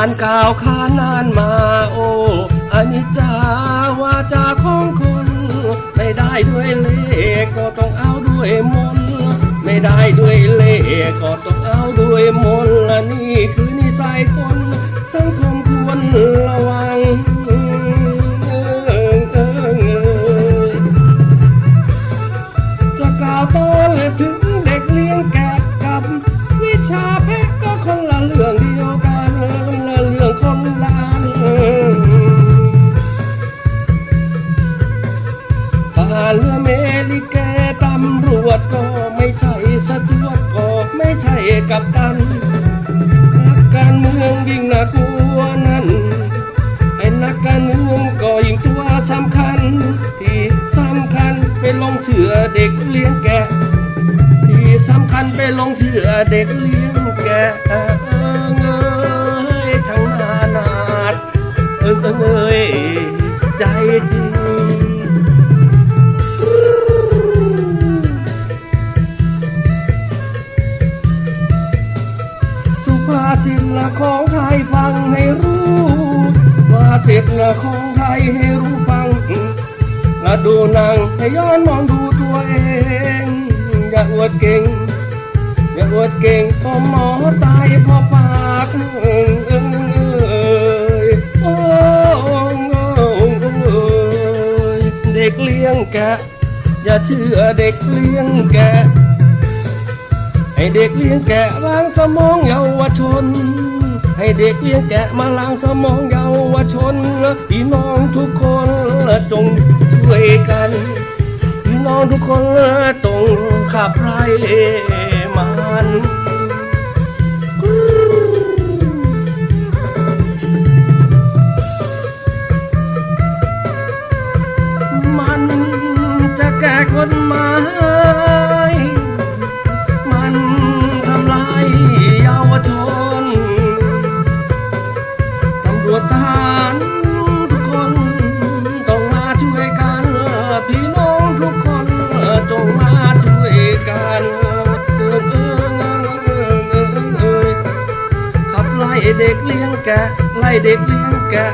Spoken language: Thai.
านข่าวขานานมาโอ้อานิจจาวาจาของคน ไม่ได้ด้วยเลขก็ต้องเอาด้วยมนไม่ได้ด้วยเลขก็ต้องเอาด้วยมนและนี่คือนิสัยคนสังคม กับตันนักการเมืองยิ่งน่ากลัวนั้นไอ้นักการเมืองก็ยิ่งตัวสำคัญ ที่สำคัญไปลงเชื่อเด็กเลี้ยงแกะที่สำคัญไปลงเชื่อเด็กเลี้ยงแกะเออเงยทั้งนานาดเออเงยใจจริงาษิตละของไทยฟังให้รู้ ว่าเจ็ดละของไทยให้รู้ฟัง และดูหนังให้ย้อนมองดูตัวเอง อย่าอวดเก่ง อย่าอวดเก่งพอหมอตายพอปากเอิงเอิงเอยโอ้งเอยเด็กเลี้ยงแกะอย่าเชื่อเด็กเลี้ยงแกะ ให้เด็กเลี้ยงแกะล้างสมองเยาวชน ให้เด็กเลี้ยงแกะมาล้างสมองเยาวชนพี่น้องทุกคนจงช่วยกัน พี่น้องทุกคนต้องขับไล่มันมันจะแก้กฎหมา การเออเออเออเออเออขับไล่เด็กเลี้ยงแกะไล่เด็กเลี้ยงแกะ